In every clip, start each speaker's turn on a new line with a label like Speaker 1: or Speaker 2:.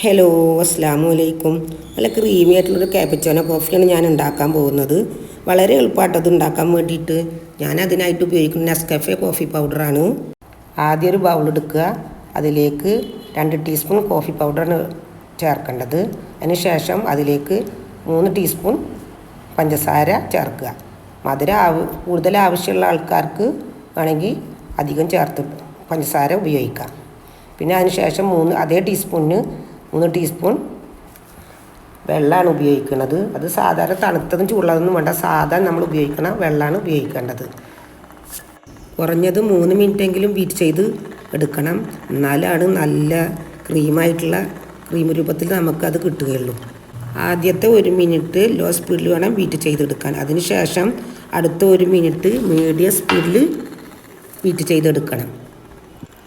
Speaker 1: Hello അസ്സാമു അലൈക്കും നല്ല creamy ആയിട്ടുള്ളൊരു ക്യാപ്പച്ചോന കോഫിയാണ് ഞാൻ ഉണ്ടാക്കാൻ പോകുന്നത്. വളരെ എളുപ്പമായിട്ട് അത് ഉണ്ടാക്കാൻ വേണ്ടിയിട്ട് ഞാൻ അതിനായിട്ട് ഉപയോഗിക്കുന്ന നെസ്കഫെ കോഫി പൗഡറാണ് ആദ്യം ഒരു ബൗൾ എടുക്കുക. അതിലേക്ക് രണ്ട് ടീസ്പൂൺ കോഫി പൗഡറാണ് ചേർക്കേണ്ടത്. അതിനുശേഷം അതിലേക്ക് മൂന്ന് ടീസ്പൂൺ പഞ്ചസാര ചേർക്കുക. മധുരം ആവ കൂടുതൽ ആവശ്യമുള്ള ആൾക്കാർക്ക് വേണമെങ്കിൽ അധികം ചേർത്ത് പഞ്ചസാര ഉപയോഗിക്കാം. പിന്നെ അതിനുശേഷം മൂന്ന് അതേ ടീസ്പൂണിന് മൂന്ന് ടീസ്പൂൺ വെള്ളമാണ് ഉപയോഗിക്കുന്നത്. അത് സാധാരണ തണുത്തതും ചൂടുള്ളതൊന്നും വേണ്ട. സാധാരണ നമ്മൾ ഉപയോഗിക്കുന്ന വെള്ളമാണ് ഉപയോഗിക്കേണ്ടത്. കുറഞ്ഞത് മൂന്ന് മിനിറ്റെങ്കിലും ബീറ്റ് ചെയ്ത് എടുക്കണം. എന്നാലാണ് നല്ല ക്രീമായിട്ടുള്ള ക്രീം രൂപത്തിൽ നമുക്കത് കിട്ടുകയുള്ളൂ. ആദ്യത്തെ ഒരു മിനിറ്റ് ലോ സ്പീഡിൽ വേണം ബീറ്റ് ചെയ്തെടുക്കാൻ. അതിനുശേഷം അടുത്ത ഒരു മിനിറ്റ് മീഡിയം സ്പീഡിൽ ബീറ്റ് ചെയ്തെടുക്കണം.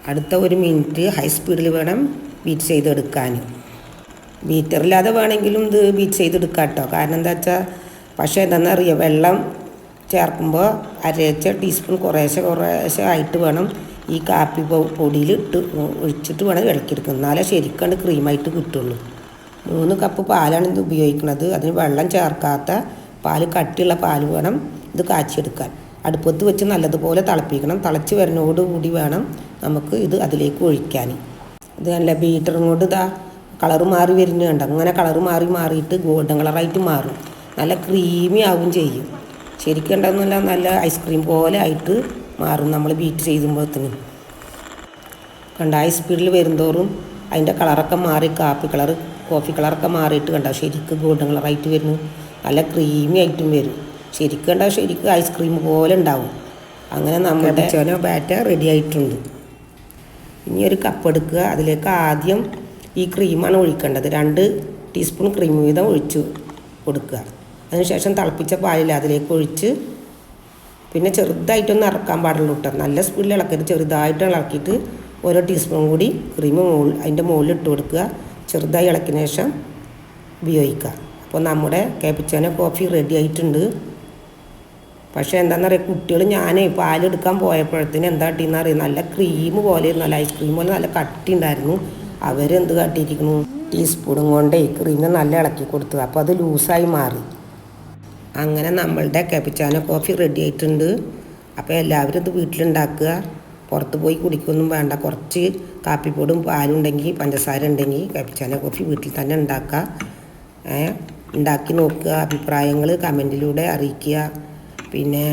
Speaker 1: അടുത്ത ഒരു മിനിറ്റ് ഹൈ സ്പീഡിൽ വേണം ബീറ്റ് ചെയ്തെടുക്കാൻ. ബീറ്ററില്ലാതെ വേണമെങ്കിലും ഇത് ബീറ്റ് ചെയ്തെടുക്കാം കേട്ടോ കാരണം എന്താ വെച്ചാൽ പക്ഷേ എന്താണെന്നറിയാം വെള്ളം ചേർക്കുമ്പോൾ അരച്ച ടീസ്പൂൺ കുറേശ്ശെ കുറേശ്ശെ ആയിട്ട് വേണം ഈ കാപ്പി പൊടിയിൽ ഇട്ട് ഒഴിച്ചിട്ട് വേണം ഇളക്കിയെടുക്കുക എന്നാലേ ശരിക്കാണ്ട് ക്രീമായിട്ട് കിട്ടുള്ളൂ. മൂന്ന് കപ്പ് പാലാണ് ഇത് ഉപയോഗിക്കുന്നത് അതിന് വെള്ളം ചേർക്കാത്ത പാൽ കട്ടിയുള്ള പാൽ വേണം ഇത് കാച്ചിയെടുക്കാൻ. അടുപ്പത്ത് വെച്ച് നല്ലതുപോലെ തിളപ്പിക്കണം. തിളച്ച് വരുന്നതോടുകൂടി വേണം നമുക്ക് ഇത് അതിലേക്ക് ഒഴിക്കാൻ. ഇത് നല്ല ബീറ്ററും കൊണ്ട് ഇതാ. കളറ് മാറി വരുന്നുണ്ട്. അങ്ങനെ കളറ് മാറി മാറിയിട്ട് ഗോൾഡൻ കളറായിട്ട് മാറും. നല്ല ക്രീമി ആവും ചെയ്യും. ശരിക്കും ഉണ്ടെന്നല്ല നല്ല ഐസ്ക്രീം പോലെ ആയിട്ട് മാറും നമ്മൾ ബീറ്റ് ചെയ്യുമ്പോഴത്തേനും കണ്ട ഹൈ സ്പീഡിൽ വരുന്തോറും അതിന്റെ കളറൊക്കെ മാറി കാപ്പി കളർ കോഫി കളറൊക്കെ മാറിയിട്ട് കണ്ട ശരിക്കും ഗോൾഡൻ കളറായിട്ട് വരുന്നു. നല്ല ക്രീമി ആയിട്ടും വരും. ശരിക്കും കണ്ട ശരിക്കും ഐസ്ക്രീം പോലെ ഉണ്ടാവും. അങ്ങനെ നമ്മുടെ ചോനോ ബാറ്റ റെഡി ആയിട്ടുണ്ട്. ഇനി ഒരു കപ്പ് എടുക്കുക. അതിലേക്ക് ആദ്യം ഈ ക്രീമാണ് ഒഴിക്കേണ്ടത്. രണ്ട് ടീസ്പൂൺ ക്രീം വീതം ഒഴിച്ച് കൊടുക്കുക. അതിനുശേഷം തിളപ്പിച്ച പാലിൽ അതിലേക്ക് ഒഴിച്ച് പിന്നെ ചെറുതായിട്ടൊന്ന് ഇറക്കാൻ പാടുള്ളൂ കേട്ടോ നല്ല സ്പീഡിൽ ഇളക്കരുത്. ചെറുതായിട്ട് ഇളക്കിയിട്ട് ഓരോ ടീസ്പൂൺ കൂടി ക്രീം മുകളിൽ അതിന്റെ മുകളിൽ ഇട്ട് കൊടുക്കുക. ചെറുതായി ഇളക്കിയ ശേഷം ഉപയോഗിക്കുക. അപ്പോൾ നമ്മുടെ കാപ്പിച്ചാനോ കോഫി റെഡി ആയിട്ടുണ്ട്. പക്ഷേ എന്താണെന്ന് പറയുക കുട്ടികൾ ഞാനേ പാലെടുക്കാൻ പോയപ്പോഴത്തേന് എന്താ കാട്ടിയെന്ന് അറിയാം? നല്ല ക്രീം പോലെ നല്ല ഐസ്ക്രീം പോലെ നല്ല കട്ടി ഉണ്ടായിരുന്നു. അവരെന്ത് കാട്ടിയിരിക്കുന്നു? ടീസ്പൂണും കൊണ്ടേ ക്രീം നല്ല ഇളക്കി കൊടുത്തു അപ്പോൾ അത് ലൂസായി മാറി. അങ്ങനെ നമ്മളുടെ കപ്പിച്ചാന കോഫി റെഡി ആയിട്ടുണ്ട്. അപ്പോൾ എല്ലാവരും ഇത് വീട്ടിലുണ്ടാക്കുക. പുറത്ത് പോയി കുടിക്കൊന്നും വേണ്ട. കുറച്ച് കാപ്പിപ്പൊടും പാലും ഉണ്ടെങ്കിൽ പഞ്ചസാര ഉണ്ടെങ്കിൽ കപ്പിച്ചാന കോഫി വീട്ടിൽ തന്നെ ഉണ്ടാക്കുക. ഉണ്ടാക്കി നോക്കുക. അഭിപ്രായങ്ങൾ കമന്റിലൂടെ അറിയിക്കുക. പിന്നെ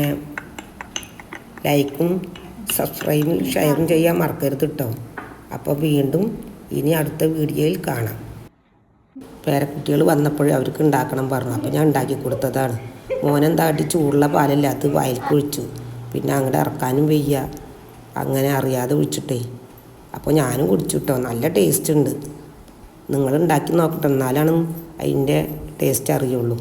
Speaker 1: ലൈക്കും സബ്സ്ക്രൈബും ഷെയറും ചെയ്യാൻ മറക്കരുത് കേട്ടോ അപ്പോൾ വീണ്ടും ഇനി അടുത്ത വീഡിയോയിൽ കാണാം. പേരക്കുട്ടികൾ വന്നപ്പോഴേ അവർക്ക് ഉണ്ടാക്കണം പറഞ്ഞു. അപ്പോൾ ഞാൻ ഉണ്ടാക്കി കൊടുത്തതാണ്. മോനെന്താട്ടി ചൂടുള്ള പാലല്ല അത് വയൽക്ക് ഒഴിച്ചു പിന്നെ അങ്ങോട്ട് ഇറക്കാനും വയ്യ. അങ്ങനെ അറിയാതെ ഒഴിച്ചിട്ടേ അപ്പോൾ ഞാനും കുടിച്ചു നല്ല ടേസ്റ്റ് ഉണ്ട്. നിങ്ങൾ ഉണ്ടാക്കി നോക്കട്ടെ. എന്നാലാണ് അതിന്റെ ടേസ്റ്റ് അറിയുള്ളൂ.